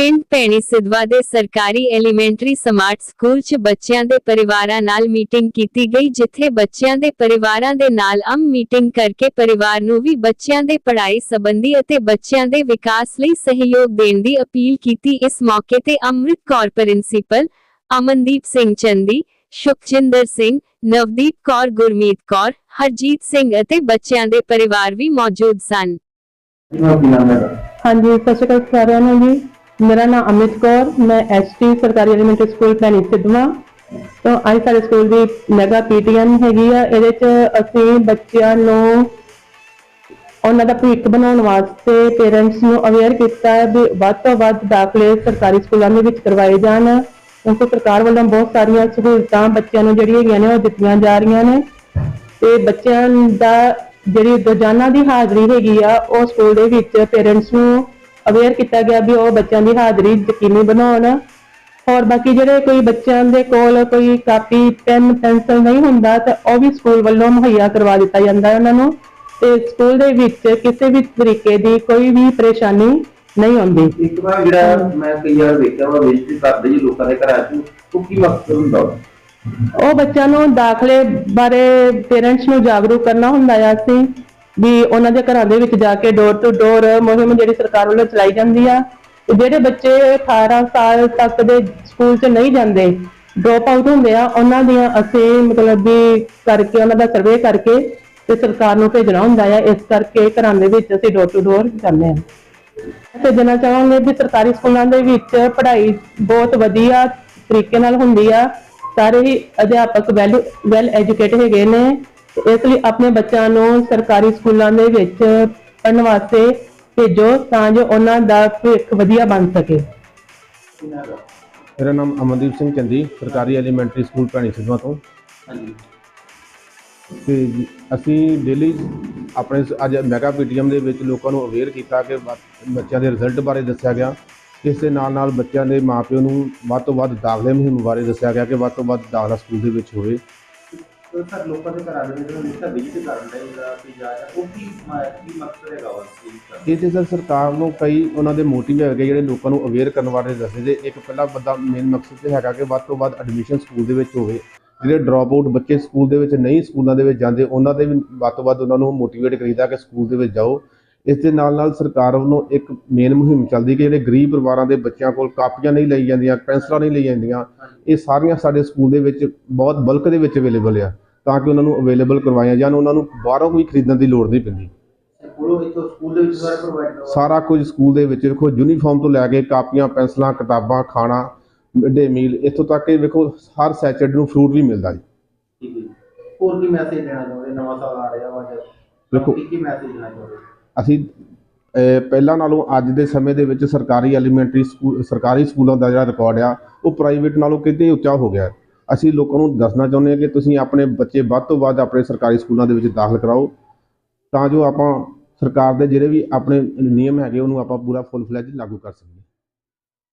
ਪਿੰਡ ਭੈਣੀ ਸਿਧਵਾ ਦੇ ਸਰਕਾਰੀ ਐਲੀਮੈਂਟਰੀ ਸਮਾਰਟ ਸਕੂਲ 'ਚ ਬੱਚਿਆਂ ਦੇ ਪਰਿਵਾਰਾਂ ਨਾਲ ਮੀਟਿੰਗ ਕੀਤੀ ਗਈ ਜਿੱਥੇ ਬੱਚਿਆਂ ਦੇ ਪਰਿਵਾਰਾਂ ਦੇ ਨਾਲ ਅਮ ਮੀਟਿੰਗ ਕਰਕੇ ਪਰਿਵਾਰ ਨੂੰ ਵੀ ਬੱਚਿਆਂ ਦੇ ਪੜ੍ਹਾਈ ਸੰਬੰਧੀ ਅਤੇ ਬੱਚਿਆਂ ਦੇ ਵਿਕਾਸ ਲਈ ਸਹਿਯੋਗ ਦੇਣ ਦੀ ਅਪੀਲ ਕੀਤੀ। ਇਸ ਮੌਕੇ ਤੇ ਅੰਮ੍ਰਿਤ ਕੌਰ ਪ੍ਰਿੰਸੀਪਲ ਅਮਨਦੀਪ ਸਿੰਘ ਚੰਦੀ ਸੁਖਜਿੰਦਰ ਸਿੰਘ ਨਵਦੀਪ ਕੌਰ ਗੁਰਮੀਤ ਕੌਰ ਹਰਜੀਤ ਸਿੰਘ ਅਤੇ ਬੱਚਿਆਂ ਦੇ ਪਰਿਵਾਰ ਵੀ ਮੌਜੂਦ ਸਨ। ਹਾਂਜੀ ਸਤਿ ਸ਼੍ਰੀ ਅਕਾਲ ਸਾਰਿਆਂ ਨੂੰ ਜੀ। ਮੇਰਾ ਨਾਮ ਅਮਿਤ ਕੌਰ, ਮੈਂ ਐਸਟੀ ਸਰਕਾਰੀ ਐਲੀਮੈਂਟਰੀ ਸਕੂਲ ਪੈਣੀ ਸਿੱਧਵਾਂ। ਤੋਂ ਅੱਜ ਸਾਡੇ ਸਕੂਲ ਦੀ ਮੈਗਾ ਪੀਟੀਐਮ ਹੈਗੀ ਆ, ਇਹਦੇ ਚ ਅਸੀਂ ਬੱਚਿਆਂ ਨੂੰ ਉਹਨਾਂ ਦਾ ਭਵਿੱਖ ਬਣਾਉਣ ਵਾਸਤੇ ਪੇਰੈਂਟਸ ਨੂੰ ਅਵੇਅਰ ਕੀਤਾ ਹੈ ਵੀ ਵੱਧ ਤੋਂ ਵੱਧ ਦਾਖਲੇ ਸਰਕਾਰੀ ਸਕੂਲਾਂ ਦੇ ਵਿੱਚ ਕਰਵਾਏ ਜਾਣ। ਕਿਉਂਕਿ ਸਰਕਾਰ ਵੱਲੋਂ ਬਹੁਤ ਸਾਰੀਆਂ ਸਹੂਲਤਾਂ ਬੱਚਿਆਂ ਨੂੰ ਜਿਹੜੀਆਂ ਹੈਗੀਆਂ ਨੇ, ਉਹ ਦਿੱਤੀਆਂ ਜਾ ਰਹੀਆਂ ਨੇ। ਤੇ ਬੱਚਿਆਂ ਦਾ ਜਿਹੜੀ ਰੋਜ਼ਾਨਾ ਦੀ ਹਾਜ਼ਰੀ ਹੈਗੀ ਆ, ਉਹ ਸਕੂਲ ਦੇ ਵਿੱਚ ਪੇਰੈਂਟਸ ਨੂੰ ਅਵੇਅਰ ਕੀਤਾ ਗਿਆ ਵੀ ਉਹ ਬੱਚਿਆਂ ਦੀ ਹਾਜ਼ਰੀ ਯਕੀਨੀ ਬਣਾਉਣ। ਹੋਰ ਬਾਕੀ ਜਿਹੜੇ ਕੋਈ ਬੱਚਿਆਂ ਦੇ ਕੋਲ ਕੋਈ ਕਾਪੀ ਪੈਨ ਪੈਨਸਲ ਨਹੀਂ ਹੁੰਦਾ ਤਾਂ ਉਹ ਵੀ ਸਕੂਲ ਵੱਲੋਂ ਮੁਹੱਈਆ ਕਰਵਾ ਦਿੱਤਾ ਜਾਂਦਾ ਹੈ ਉਹਨਾਂ ਨੂੰ ਤੇ ਸਕੂਲ ਦੇ ਵਿੱਚ ਕਿਸੇ ਵੀ ਤਰੀਕੇ ਦੀ ਕੋਈ ਵੀ ਪਰੇਸ਼ਾਨੀ ਨਹੀਂ ਆਉਂਦੀ। ਇੱਕ ਵਾਰ ਜਿਹੜਾ ਮੈਂ ਕਈ ਵਾਰ ਵੇਖਿਆ ਵਾ ਵਿਜ਼ਿਟ ਕਰਦੇ ਜੀ ਲੋਕਾਂ ਦੇ ਘਰਾਂ 'ਚ ਉਹ ਕੀ ਮਕਸਦ ਹੁੰਦਾ? ਉਹ ਬੱਚਿਆਂ ਨੂੰ ਦਾਖਲੇ ਬਾਰੇ ਪੇਰੈਂਟਸ ਨੂੰ ਜਾਗਰੂਕ ਕਰਨਾ ਹੁੰਦਾ ਆ। ਅਸੀਂ ਵੀ ਉਹਨਾਂ ਦੇ ਘਰਾਂ ਦੇ ਵਿੱਚ ਜਾ ਕੇ ਡੋਰ ਟੂ ਡੋਰ ਮੁਹਿੰਮ ਜਿਹੜੀ ਸਰਕਾਰ ਵੱਲੋਂ ਚਲਾਈ ਜਾਂਦੀ ਆ, ਤੇ ਜਿਹੜੇ ਬੱਚੇ 18 ਸਾਲ ਤੱਕ ਦੇ ਸਕੂਲ 'ਚ ਨਹੀਂ ਜਾਂਦੇ ਡ੍ਰੌਪ ਆਊਟ ਹੁੰਦੇ ਆ, ਉਹਨਾਂ ਦੀਆਂ ਅਸੀਂ ਮਤਲਬ ਵੀ ਕਰਕੇ ਉਹਨਾਂ ਦਾ ਸਰਵੇ ਕਰਕੇ ਤੇ ਸਰਕਾਰ ਨੂੰ ਭੇਜਣਾ ਹੁੰਦਾ ਆ, ਇਸ ਕਰਕੇ ਘਰਾਂ ਦੇ ਵਿੱਚ ਅਸੀਂ ਡੋਰ ਟੂ ਡੋਰ ਜਾਂਦੇ ਹਾਂ ਭੇਜਣਾ ਚਾਹਾਂਗੇ ਵੀ ਸਰਕਾਰੀ ਸਕੂਲਾਂ ਦੇ ਵਿੱਚ ਪੜ੍ਹਾਈ ਬਹੁਤ ਵਧੀਆ ਤਰੀਕੇ ਨਾਲ ਹੁੰਦੀ ਆ, ਸਾਰੇ ਹੀ ਅਧਿਆਪਕ ਵੈਲ ਵੈਲ ਐਜੂਕੇਟ ਹੈਗੇ ਨੇ ਇਸ ਲਈ ਆਪਣੇ ਬੱਚਿਆਂ ਨੂੰ ਸਰਕਾਰੀ ਸਕੂਲਾਂ ਦੇ ਵਿੱਚ ਪੜ੍ਹਨ ਵਾਸਤੇ ਭੇਜੋ ਤਾਂ ਜੋ ਉਹਨਾਂ ਦਾ ਭਵਿੱਖ ਵਧੀਆ ਬਣ ਸਕੇ। ਮੇਰਾ ਨਾਮ ਅਮਨਦੀਪ ਸਿੰਘ ਚੰਦੀ ਸਰਕਾਰੀ ਐਲੀਮੈਂਟਰੀ ਸਕੂਲ ਭੈਣੀ ਸਿੱਧਵਾਂ ਤੋਂ। ਹਾਂਜੀ। ਤੇ ਅਸੀਂ ਡੇਲੀ ਆਪਣੇ ਅੱਜ ਮੈਗਾ ਪੀਟੀਐਮ ਦੇ ਵਿੱਚ ਲੋਕਾਂ ਨੂੰ ਅਵੇਅਰ ਕੀਤਾ ਕਿ ਬੱਚਿਆਂ ਦੇ ਰਿਜ਼ਲਟ ਬਾਰੇ ਦੱਸਿਆ ਗਿਆ। ਇਸ ਦੇ ਨਾਲ ਨਾਲ ਬੱਚਿਆਂ ਦੇ ਮਾਪਿਆਂ ਨੂੰ ਵੱਧ ਤੋਂ ਵੱਧ ਦਾਖਲੇ ਮੁਹਿੰਮ ਬਾਰੇ ਦੱਸਿਆ ਗਿਆ ਕਿ ਵੱਧ ਤੋਂ ਵੱਧ ਦਾਖਲਾ ਸਕੂਲ ਦੇ ਵਿੱਚ ਹੋਵੇ। ਤੇ ਸਰ ਲੋਕਾਂ ਦੇ ਘਰਾਂ ਦੇ ਵਿੱਚ ਜਿਹੜਾ ਲਿਖਾ ਵਿਜ਼ਿਟ ਕਰਨ ਦਾ ਜਿਹੜਾ ਕਿ ਜਾ ਉਹ ਕੀ ਮ- ਕੀ ਮਕਸਦ ਹੈਗਾ ਵਾ ਚੀਜ਼ ਦਾ? ਇਹ ਤੇ ਸਰ ਸਰਕਾਰ ਨੂੰ ਕਈ ਉਹਨਾਂ ਦੇ ਮੋਟਿਵ ਹੈਗੇ ਜਿਹੜੇ ਲੋਕਾਂ ਨੂੰ ਅਵੇਅਰ ਕਰਨ ਬਾਰੇ ਦੱਸਦੇ ਜੇ, ਇੱਕ ਪਹਿਲਾ ਬੰਦਾ ਮੇਨ ਮਕਸਦ ਤੇ ਹੈਗਾ ਕਿ ਵੱਧ ਤੋਂ ਵੱਧ ਐਡਮਿਸ਼ਨ ਸਕੂਲ ਦੇ ਵਿੱਚ ਹੋਵੇ ਜਿਹੜੇ ਡ੍ਰੌਪ ਆਊਟ ਬੱਚੇ ਸਕੂਲ ਦੇ ਵਿੱਚ ਨਹੀਂ ਸਕੂਲਾਂ ਦੇ ਵਿੱਚ ਜਾਂਦੇ, ਉਹਨਾਂ ਦੇ ਵੀ ਵੱਧ ਤੋਂ ਵੱਧ ਉਹਨਾਂ ਨੂੰ ਮੋਟੀਵੇਟ ਕਰੀਦਾ ਕਿ ਸਕੂਲ ਦੇ ਵਿੱਚ ਜਾਓ ਇਸ ਦੇ ਨਾਲ ਨਾਲ ਸਰਕਾਰ ਵੱਲੋਂ ਇੱਕ ਮੇਨ ਮੁਹਿੰਮ ਚੱਲਦੀ ਕਿ ਜਿਹੜੇ ਗਰੀਬ ਪਰਿਵਾਰਾਂ ਦੇ ਬੱਚਿਆਂ ਕੋਲ ਕਾਪੀਆਂ ਨਹੀਂ ਲਈ ਜਾਂਦੀਆਂ ਪੈਨਸਲਾਂ ਨਹੀਂ ਲਈ ਜਾਂਦੀਆਂ ਇਹ ਸਾਰੀਆਂ ਸਾਡੇ ਸਕੂਲ ਦੇ ਵਿੱਚ ਬਹੁਤ ਬਲਕ ਦੇ ਵਿੱਚ ਅਵੇਲੇਬਲ ਆ ਤਾਂ ਕਿ ਉਹਨਾਂ ਨੂੰ ਅਵੇਲੇਬਲ ਕਰਵਾਈਆਂ ਜਾਣ ਉਹਨਾਂ ਨੂੰ ਬਾਹਰੋਂ ਕੋਈ ਖਰੀਦਣ ਦੀ ਲੋੜ ਨਹੀਂ ਪੈਂਦੀ। ਸਾਰਾ ਕੁਝ ਸਕੂਲ ਦੇ ਵਿੱਚ ਵੇਖੋ ਯੂਨੀਫਾਰਮ ਤੋਂ ਲੈ ਕੇ ਕਾਪੀਆਂ ਪੈਨਸਲਾਂ ਕਿਤਾਬਾਂ ਖਾਣਾ ਮਿਡ ਮੀਲ ਇੱਥੋਂ ਤੱਕ ਕਿ ਵੇਖੋ ਹਰ ਸੈਚਰਡੇ ਨੂੰ ਫਰੂਟ ਵੀ ਮਿਲਦਾ ਜੀ। ਹੋਰ ਕੀ ਮੈਸੇਜ ਦੇਣਾ ਚਾਹੁੰਦੇ ਨਵਾਂ ਸਾਲ ਆ ਰਿਹਾ ਵਾ ਦੇਖੋ- ਕੀ ਕੀ ਮੈਸੇਜ ਦੇਣਾ ਚਾਹੁੰਦੇ ਅਸੀਂ ਪਹਿਲਾਂ ਨਾਲੋਂ ਅੱਜ ਦੇ ਸਮੇਂ ਦੇ ਵਿੱਚ ਸਰਕਾਰੀ ਐਲੀਮੈਂਟਰੀ ਸਕੂਲ ਸਰਕਾਰੀ ਸਕੂਲਾਂ ਦਾ ਜਿਹੜਾ ਰਿਕਾਰਡ ਆ, ਉਹ ਪ੍ਰਾਈਵੇਟ ਨਾਲੋਂ ਕਿਤੇ ਉੱਚਾ ਹੋ ਗਿਆ ਅਸੀਂ ਲੋਕਾਂ ਨੂੰ ਦੱਸਣਾ ਚਾਹੁੰਦੇ ਹਾਂ ਕਿ ਤੁਸੀਂ ਆਪਣੇ ਬੱਚੇ ਵੱਧ ਤੋਂ ਵੱਧ ਆਪਣੇ ਸਰਕਾਰੀ ਸਕੂਲਾਂ ਦੇ ਵਿੱਚ ਦਾਖਲ ਕਰਾਓ, ਤਾਂ ਜੋ ਆਪਾਂ ਸਰਕਾਰ ਦੇ ਜਿਹੜੇ ਵੀ ਆਪਣੇ ਨਿਯਮ ਹੈਗੇ, ਉਹਨੂੰ ਆਪਾਂ ਪੂਰਾ ਫੁੱਲ ਫਲੈਜ ਲਾਗੂ ਕਰ ਸਕੀਏ।